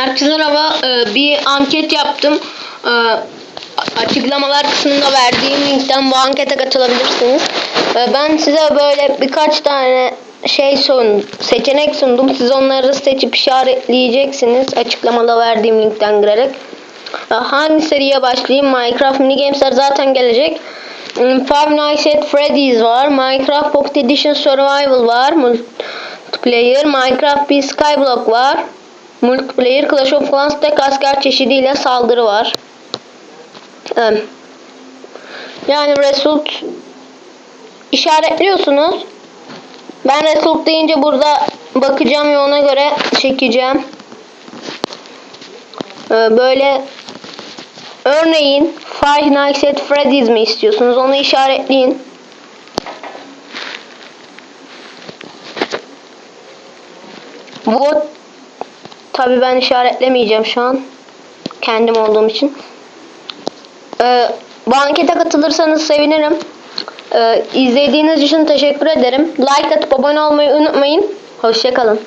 Herkese merhaba. Ee, bir anket yaptım. Ee, açıklamalar kısmında verdiğim linkten bu ankete katılabilirsiniz. Ee, ben size böyle birkaç tane şey sun, seçenek sundum. Siz onları seçip işaretleyeceksiniz. Açıklamada verdiğim linkten girerek. Ee, hangi seriye başlayayım? Minecraft Mini Games'ler zaten gelecek. Hmm, Five Nights at Freddy's var. Minecraft Pocket Edition Survival var. Multiplayer. Minecraft bir Skyblock var. Multiplayer Clash of Clans tek asker çeşidiyle saldırı var. Yani result işaretliyorsunuz. Ben result deyince burada bakacağım ve ona göre çekeceğim. Ee, Böyle örneğin Five Nights at Freddy's mi istiyorsunuz? Onu işaretleyin. Vote Tabi ben işaretlemeyeceğim şu an. Kendim olduğum için. Ee, bu ankete katılırsanız sevinirim. Ee, izlediğiniz için teşekkür ederim. Like atıp abone olmayı unutmayın. Hoşçakalın.